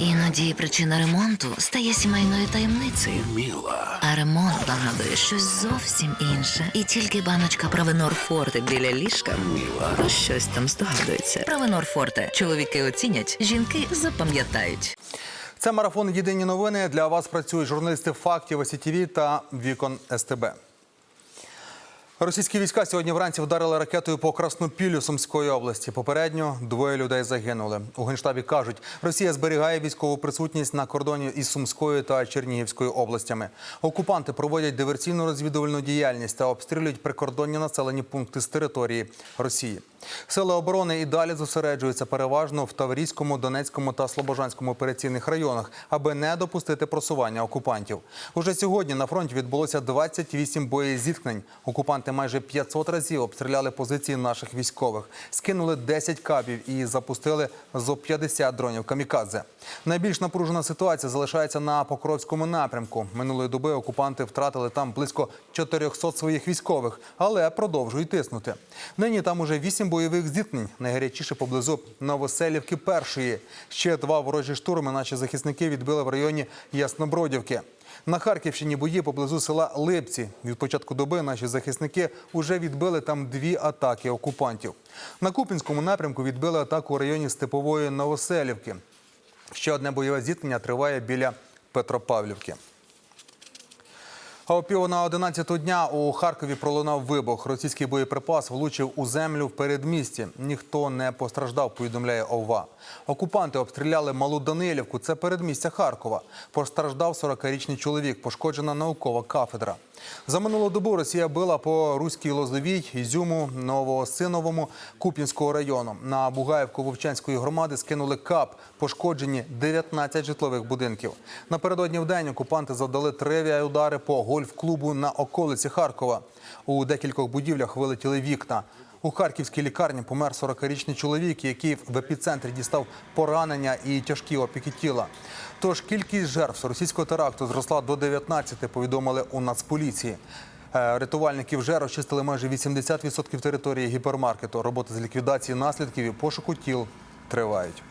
Іноді причина ремонту стає сімейною таємницею. Міла. А ремонт нагадує щось зовсім інше. І тільки баночка Правенор Форте біля ліжка Міла. про щось там здогадується. Правенор Форте. Чоловіки оцінять, жінки запам'ятають. Це марафон Єдині новини. Для вас працюють журналісти фактів СІТВ та Вікон СТБ. Російські війська сьогодні вранці вдарили ракетою по Краснопіллю Сумської області. Попередньо двоє людей загинули. У генштабі кажуть, Росія зберігає військову присутність на кордоні із Сумською та Чернігівською областями. Окупанти проводять диверсійну розвідувальну діяльність та обстрілюють прикордонні населені пункти з території Росії. Сили оборони і далі зосереджуються переважно в Таврійському, Донецькому та Слобожанському операційних районах, аби не допустити просування окупантів. Уже сьогодні на фронті відбулося 28 боєзіткнень. Окупанти майже 500 разів обстріляли позиції наших військових, скинули 10 кабів і запустили зо 50 дронів камікадзе. Найбільш напружена ситуація залишається на Покровському напрямку. Минулої доби окупанти втратили там близько 400 своїх військових, але продовжують тиснути. Нині там уже 8 бойових зіткнень. Найгарячіше поблизу Новоселівки першої. Ще два ворожі штурми наші захисники відбили в районі Яснобродівки. На Харківщині бої поблизу села Липці. Від початку доби наші захисники вже відбили там дві атаки окупантів. На Купінському напрямку відбили атаку у районі Степової Новоселівки. Ще одне бойове зіткнення триває біля Петропавлівки. А о пів на 11 дня у Харкові пролунав вибух. Російський боєприпас влучив у землю в передмісті. Ніхто не постраждав, повідомляє ОВА. Окупанти обстріляли Малу Данилівку. Це передмістя Харкова. Постраждав 40-річний чоловік. Пошкоджена наукова кафедра. За минулу добу Росія била по Руській Лозовій, Ізюму, Новосиновому Куп'янського району. На Бугаївку Вовчанської громади скинули КАП. Пошкоджені 19 житлових будинків. Напередодні в день окупанти завдали три авіаудари по гольф-клубу на околиці Харкова. У декількох будівлях вилетіли вікна. У харківській лікарні помер 40-річний чоловік, який в епіцентрі дістав поранення і тяжкі опіки тіла. Тож кількість жертв російського теракту зросла до 19, повідомили у Нацполіції. Е, Рятувальники вже розчистили майже 80% території гіпермаркету. Роботи з ліквідації наслідків і пошуку тіл тривають.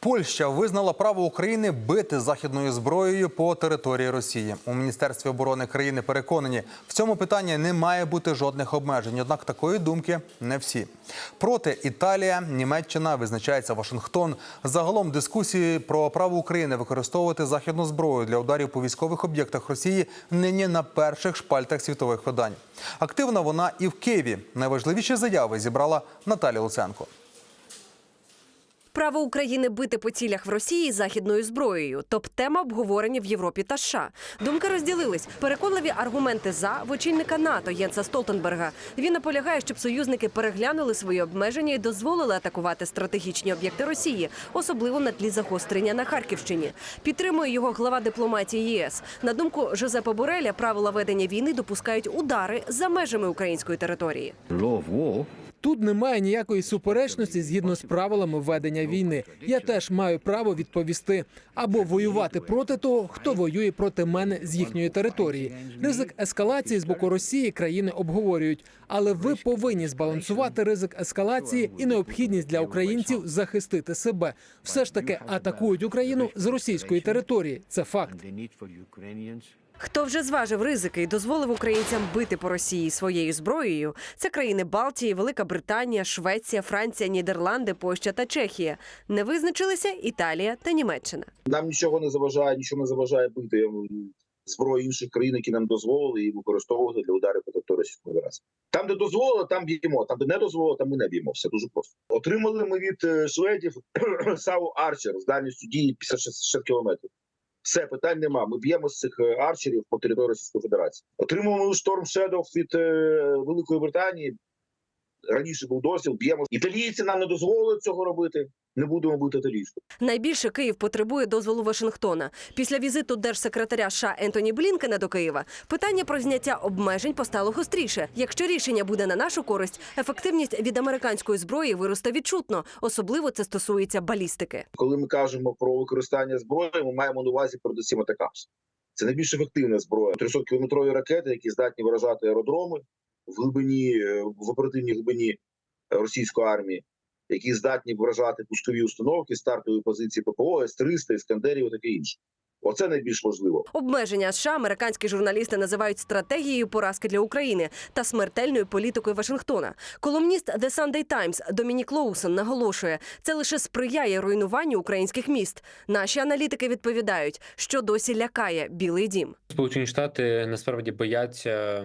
Польща визнала право України бити західною зброєю по території Росії. У міністерстві оборони країни переконані, в цьому питанні не має бути жодних обмежень. Однак такої думки не всі. Проти Італія, Німеччина визначається Вашингтон. Загалом дискусії про право України використовувати західну зброю для ударів по військових об'єктах Росії нині на перших шпальтах світових видань. Активна вона і в Києві. Найважливіші заяви зібрала Наталя Луценко. Право України бити по цілях в Росії західною зброєю. Топ-тема обговорення в Європі та США. Думки розділились. Переконливі аргументи за в очільника НАТО Єнса Столтенберга. Він наполягає, щоб союзники переглянули свої обмеження і дозволили атакувати стратегічні об'єкти Росії, особливо на тлі загострення на Харківщині. Підтримує його глава дипломатії ЄС. На думку Жозепа Бореля, правила ведення війни допускають удари за межами української території. Тут немає ніякої суперечності згідно з правилами ведення війни. Я теж маю право відповісти або воювати проти того, хто воює проти мене з їхньої території. Ризик ескалації з боку Росії країни обговорюють, але ви повинні збалансувати ризик ескалації і необхідність для українців захистити себе. Все ж таки атакують Україну з російської території. Це факт. Хто вже зважив ризики і дозволив українцям бити по Росії своєю зброєю? Це країни Балтії, Велика Британія, Швеція, Франція, Нідерланди, Польща та Чехія. Не визначилися Італія та Німеччина. Нам нічого не заважає, нічого не заважає бити зброю інших країн, які нам дозволили і використовувати для ударів по території Російської Федерації. Там, де дозволили, там б'ємо. Там, де не дозволили, там ми не б'ємо. Все дуже просто. Отримали ми від е, шведів САУ Арчер з дальністю дії 56 кілометрів. Все питань нема. Ми б'ємо з цих е, арчерів по території Російської Федерації. Отримуємо Шторм Шедов від е, Великої Британії. Раніше був дозвіл, б'ємо. Італійці нам не дозволили цього робити. Не будемо бути італійською. Найбільше Київ потребує дозволу Вашингтона. Після візиту держсекретаря США Ентоні Блінкена до Києва питання про зняття обмежень постало гостріше. Якщо рішення буде на нашу користь, ефективність від американської зброї виросте відчутно. Особливо це стосується балістики. коли ми кажемо про використання зброї, ми маємо на увазі передусім атакамс. Це найбільш ефективна зброя. 300 кілометрові ракети, які здатні виражати аеродроми в глибині е, в оперативній глибині російської армії. які здатні вражати пускові установки, стартові позиції ППО, С-300, Іскандерів і таке інше. Оце найбільш важливо. Обмеження США американські журналісти називають стратегією поразки для України та смертельною політикою Вашингтона. Колумніст The Sunday Times Домінік Лоусон наголошує, це лише сприяє руйнуванню українських міст. Наші аналітики відповідають, що досі лякає Білий Дім. Сполучені Штати насправді бояться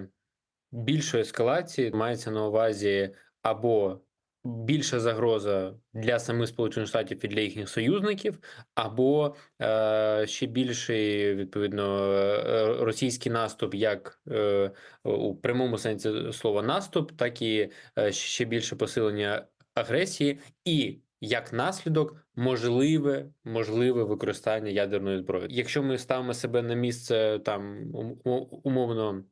більшої ескалації, мається на увазі або більша загроза для самих Сполучених Штатів і для їхніх союзників, або е, ще більший відповідно е, російський наступ, як е, у прямому сенсі слова наступ, так і е, ще більше посилення агресії і. Як наслідок, можливе можливе використання ядерної зброї. Якщо ми ставимо себе на місце там ум- ум- умовно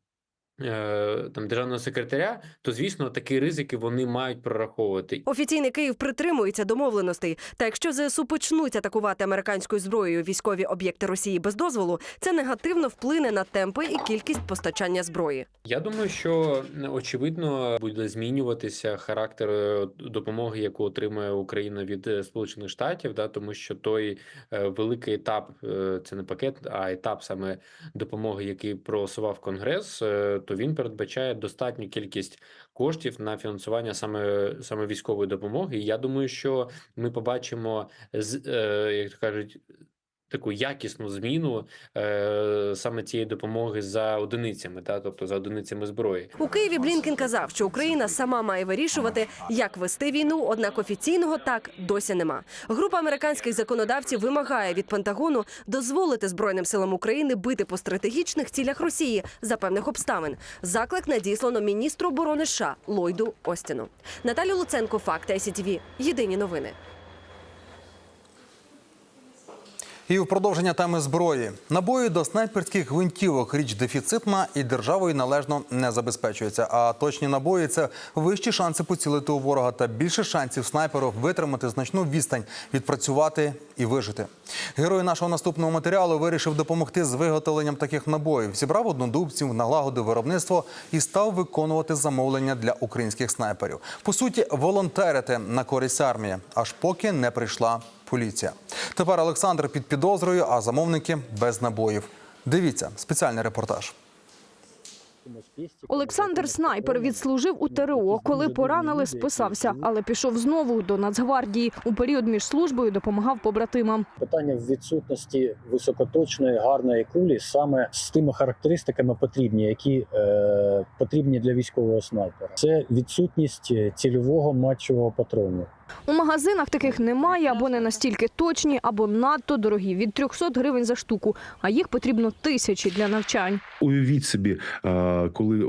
там державного секретаря, то звісно такі ризики вони мають прораховувати. Офіційний Київ притримується домовленостей. Та якщо ЗСУ почнуть атакувати американською зброєю військові об'єкти Росії без дозволу, це негативно вплине на темпи і кількість постачання зброї. Я думаю, що е, очевидно буде змінюватися характер е, допомоги, яку отримує Україна від е, Сполучених Штатів, да, тому що той е, великий етап, е, це не пакет, а етап саме допомоги, який проголосував Конгрес, е, то він передбачає достатню кількість коштів на фінансування саме саме військової допомоги. І я думаю, що ми побачимо е, як то кажуть. Таку якісну зміну е, саме цієї допомоги за одиницями, та тобто за одиницями зброї. У Києві Блінкен казав, що Україна сама має вирішувати, як вести війну. Однак офіційного так досі нема. Група американських законодавців вимагає від Пентагону дозволити збройним силам України бити по стратегічних цілях Росії за певних обставин. Заклик надіслано міністру оборони США Ллойду Остіну. Наталю Луценко, факти СІТВ. Єдині новини. І в продовження теми зброї. Набої до снайперських гвинтівок річ дефіцитна і державою належно не забезпечується. А точні набої це вищі шанси поцілити у ворога та більше шансів снайперу витримати значну відстань, відпрацювати і вижити. Герой нашого наступного матеріалу вирішив допомогти з виготовленням таких набоїв. Зібрав однодумців, налагодив виробництво і став виконувати замовлення для українських снайперів. По суті, волонтерити на користь армії, аж поки не прийшла поліція. Тепер Олександр під підозрою, а замовники без набоїв. Дивіться спеціальний репортаж. Олександр Снайпер відслужив у ТРО. Коли поранили, списався, але пішов знову до Нацгвардії. У період між службою допомагав побратимам. Питання в відсутності високоточної гарної кулі саме з тими характеристиками потрібні, які е, потрібні для військового снайпера. Це відсутність цільового матчевого патрону. У магазинах таких немає або не настільки точні, або надто дорогі від 300 гривень за штуку. А їх потрібно тисячі для навчань. Уявіть собі, коли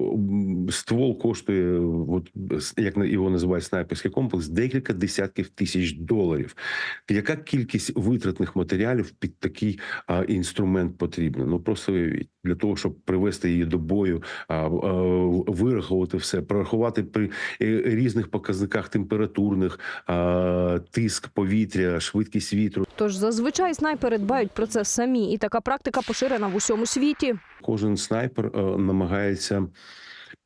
ствол коштує, от як його називають снайперський комплекс, декілька десятків тисяч доларів. Яка кількість витратних матеріалів під такий інструмент потрібна? Ну просто уявіть. Для того, щоб привести її до бою, а, вирахувати все, прорахувати при е, різних показниках температурних, тиск повітря, швидкість вітру. Тож зазвичай снайпери дбають про це самі, і така практика поширена в усьому світі. Кожен снайпер е, намагається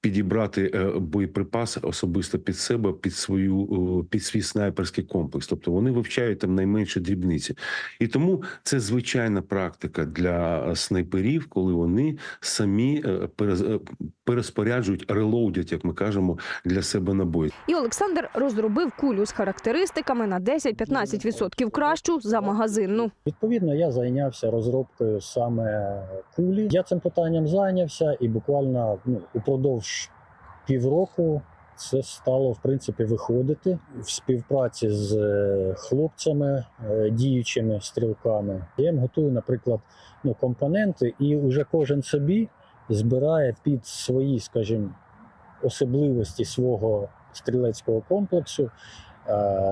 підібрати е, боєприпас особисто під себе, під свою під свій снайперський комплекс. Тобто вони вивчають там найменші дрібниці, і тому це звичайна практика для снайперів, коли вони самі е, перез- е, релоудять, як ми кажемо, для себе набої. І Олександр розробив кулю з характеристиками на 10-15% кращу за магазинну. Відповідно, я зайнявся розробкою саме кулі. Я цим питанням зайнявся, і буквально ну, упродовж півроку це стало в принципі виходити в співпраці з е, хлопцями, е, діючими стрілками. Я їм готую, наприклад, ну, компоненти, і вже кожен собі збирає під свої, скажімо, особливості свого стрілецького комплексу,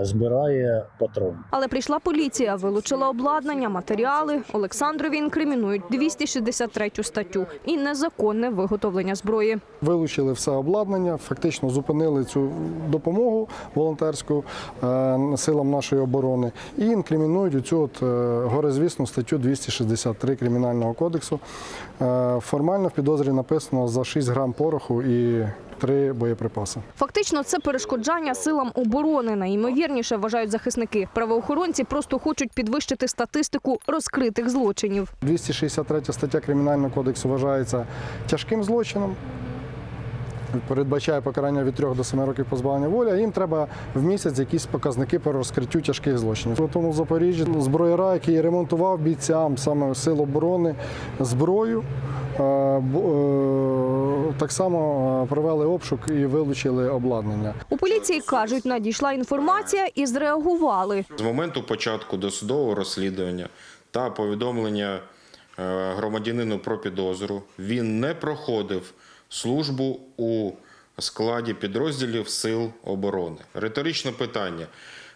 збирає патрон. Але прийшла поліція, вилучила обладнання, матеріали. Олександрові інкримінують 263 статтю і незаконне виготовлення зброї. Вилучили все обладнання, фактично зупинили цю допомогу волонтерську е, силам нашої оборони і інкримінують цю от е, горизвісну статтю 263 кримінального кодексу. Е, формально в підозрі написано за 6 грам пороху і три боєприпаси. Фактично, це перешкоджання силам оборони. Найімовірніше вважають захисники. Правоохоронці просто хочуть підвищити статистику розкритих злочинів. 263 стаття Кримінального кодексу вважається тяжким злочином. Передбачає покарання від 3 до 7 років позбавлення волі, а їм треба в місяць якісь показники по розкриттю тяжких злочинів. У тому Запоріжжі зброяра, який ремонтував бійцям саме сил оборони зброю, так само е, провели обшук і вилучили обладнання. У поліції кажуть, надійшла інформація і зреагували. З моменту початку досудового розслідування та повідомлення е, громадянину про підозру він не проходив службу у складі підрозділів Сил оборони. Риторичне питання.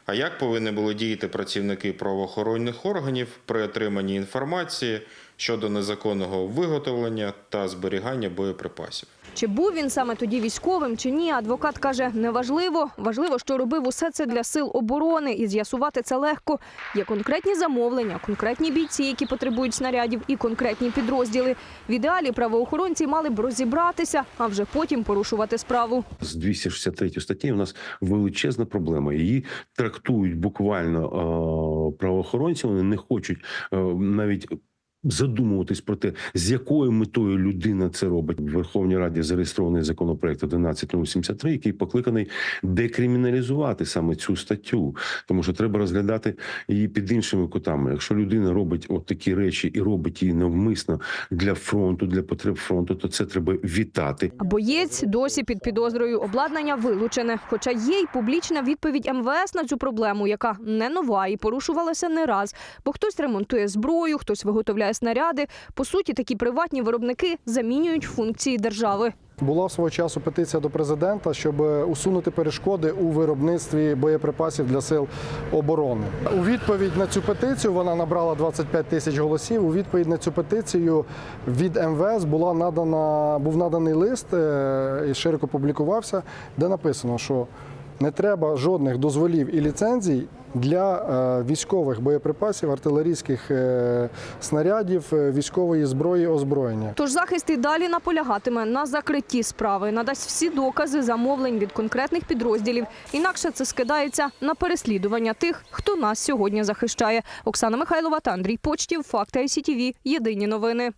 А як повинні були діяти працівники правоохоронних органів при отриманні інформації щодо незаконного виготовлення та зберігання боєприпасів? Чи був він саме тоді військовим, чи ні? Адвокат каже, неважливо. Важливо, що робив усе це для сил оборони, і з'ясувати це легко. Є конкретні замовлення, конкретні бійці, які потребують снарядів, і конкретні підрозділи. В ідеалі правоохоронці мали б розібратися, а вже потім порушувати справу. з 263 статті у нас величезна проблема. Її трактують буквально е, правоохоронці. Вони не хочуть е, навіть. Задумуватись про те, з якою метою людина це робить в Верховній Раді зареєстрований законопроект 1173, який покликаний декриміналізувати саме цю статтю, тому що треба розглядати її під іншими кутами. Якщо людина робить от такі речі і робить її навмисно для фронту, для потреб фронту, то це треба вітати. Боєць досі під підозрою обладнання вилучене. Хоча є й публічна відповідь МВС на цю проблему, яка не нова і порушувалася не раз. Бо хтось ремонтує зброю, хтось виготовляє снаряди. По суті, такі приватні виробники замінюють функції держави. Була в свого часу петиція до президента, щоб усунути перешкоди у виробництві боєприпасів для сил оборони. У відповідь на цю петицію вона набрала 25 тисяч голосів. У відповідь на цю петицію від МВС була надана був наданий лист е, і широко публікувався, де написано, що не треба жодних дозволів і ліцензій для е, військових боєприпасів, артилерійських е, снарядів, е, військової зброї, озброєння. Тож захист і далі наполягатиме на закритті справи, надасть всі докази замовлень від конкретних підрозділів. Інакше це скидається на переслідування тих, хто нас сьогодні захищає. Оксана Михайлова та Андрій Почтів. Факти ICTV. Єдині новини.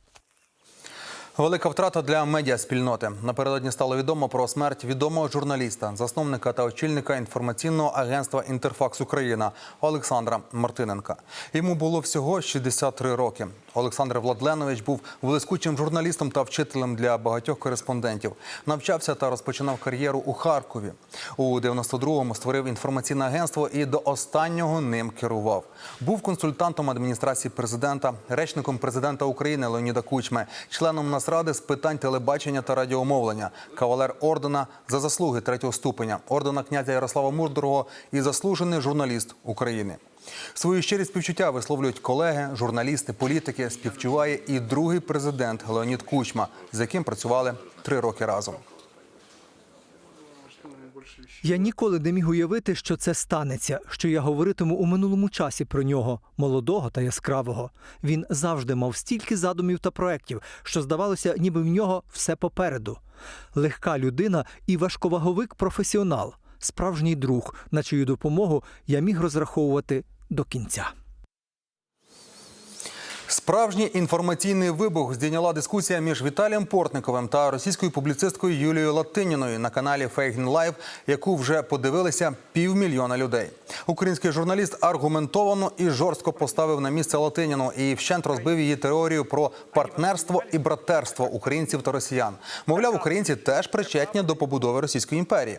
Велика втрата для медіаспільноти. Напередодні стало відомо про смерть відомого журналіста, засновника та очільника інформаційного агентства Інтерфакс Україна Олександра Мартиненка. Йому було всього 63 роки. Олександр Владленович був блискучим журналістом та вчителем для багатьох кореспондентів. Навчався та розпочинав кар'єру у Харкові. У 92-му створив інформаційне агентство і до останнього ним керував. Був консультантом адміністрації президента, речником президента України Леоніда Кучми, членом Нацради з питань телебачення та радіомовлення, кавалер ордена за заслуги третього ступеня, ордена князя Ярослава Мудрого і заслужений журналіст України. Свої щирі співчуття висловлюють колеги, журналісти, політики. Співчуває і другий президент Леонід Кучма, з яким працювали три роки разом. Я ніколи не міг уявити, що це станеться, що я говоритиму у минулому часі про нього, молодого та яскравого. Він завжди мав стільки задумів та проєктів, що здавалося, ніби в нього все попереду. Легка людина і важковаговик професіонал, справжній друг, на чию допомогу я міг розраховувати до кінця. Справжній інформаційний вибух здійняла дискусія між Віталієм Портниковим та російською публіцисткою Юлією Латиніною на каналі Фейгін Лайв, яку вже подивилися півмільйона людей. Український журналіст аргументовано і жорстко поставив на місце Латиніну і вщент розбив її теорію про партнерство і братерство українців та росіян. Мовляв, українці теж причетні до побудови Російської імперії.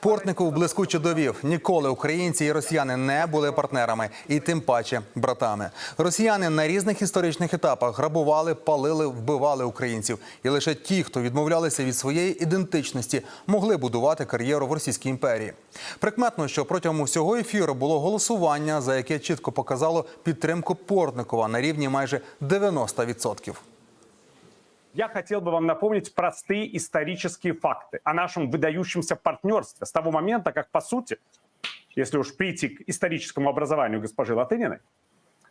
Портников блискуче довів: ніколи українці і росіяни не були партнерами, і тим паче братами. Росіяни на різних історичних етапах грабували, палили, вбивали українців, і лише ті, хто відмовлялися від своєї ідентичності, могли будувати кар'єру в Російській імперії. Прикметно, що протягом усього ефіру було голосування, за яке чітко показало підтримку Портникова на рівні майже 90%. Я хотел бы вам напомнить простые исторические факты о нашем выдающемся партнерстве с того момента, как, по сути, если уж прийти к историческому образованию госпожи Латыниной,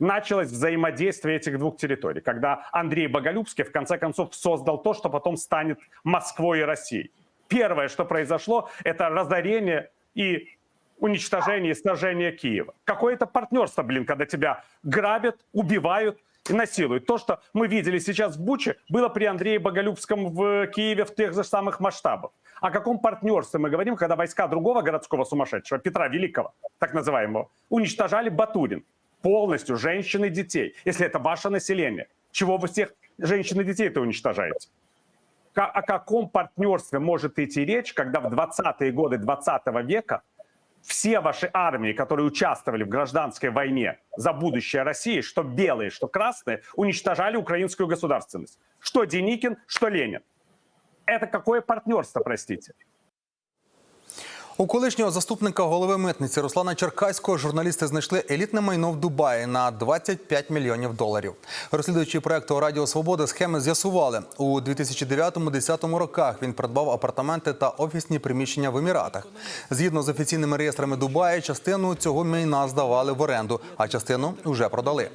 началось взаимодействие этих двух территорий, когда Андрей Боголюбский в конце концов создал то, что потом станет Москвой и Россией. первое, что произошло, это разорение и уничтожение и сожжение Киева. Какое-то партнерство, блин, когда тебя грабят, убивают и насилуют. То, что мы видели сейчас в Буче, было при Андрее Боголюбском в Киеве в тех же самых масштабах. О каком партнерстве мы говорим, когда войска другого городского сумасшедшего, Петра Великого, так называемого, уничтожали Батурин полностью, женщин и детей, если это ваше население? Чего вы всех женщин и детей-то уничтожаете? О каком партнерстве может идти речь, когда в 20-е годы 20 века все ваши армии, которые участвовали в гражданской войне за будущее России, что белые, что красные, уничтожали украинскую государственность. Что Деникин, что Ленин. Это какое партнерство, простите? У колишнього заступника голови митниці Руслана Черкаського журналісти знайшли елітне майно в Дубаї на 25 мільйонів доларів. Розслідуючи проекту Радіо Свобода схеми з'ясували у 2009-2010 роках. Він придбав апартаменти та офісні приміщення в Еміратах. Згідно з офіційними реєстрами Дубаї, частину цього майна здавали в оренду, а частину вже продали.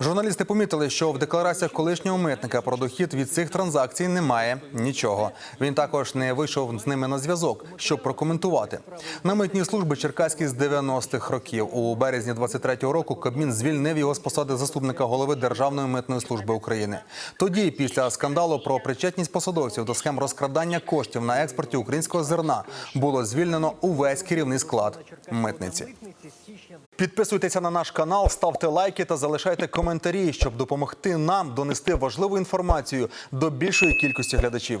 Журналісти помітили, що в деклараціях колишнього митника про дохід від цих транзакцій немає нічого. Він також не вийшов з ними на зв'язок, щоб прокоментувати. На митній службі Черкаській з 90-х років у березні 23-го року Кабмін звільнив його з посади заступника голови Державної митної служби України. Тоді, після скандалу про причетність посадовців до схем розкрадання коштів на експорті українського зерна, було звільнено увесь керівний склад митниці. Підписуйтеся на наш канал, ставте лайки та залишайте коментарі, щоб допомогти нам донести важливу інформацію до більшої кількості глядачів.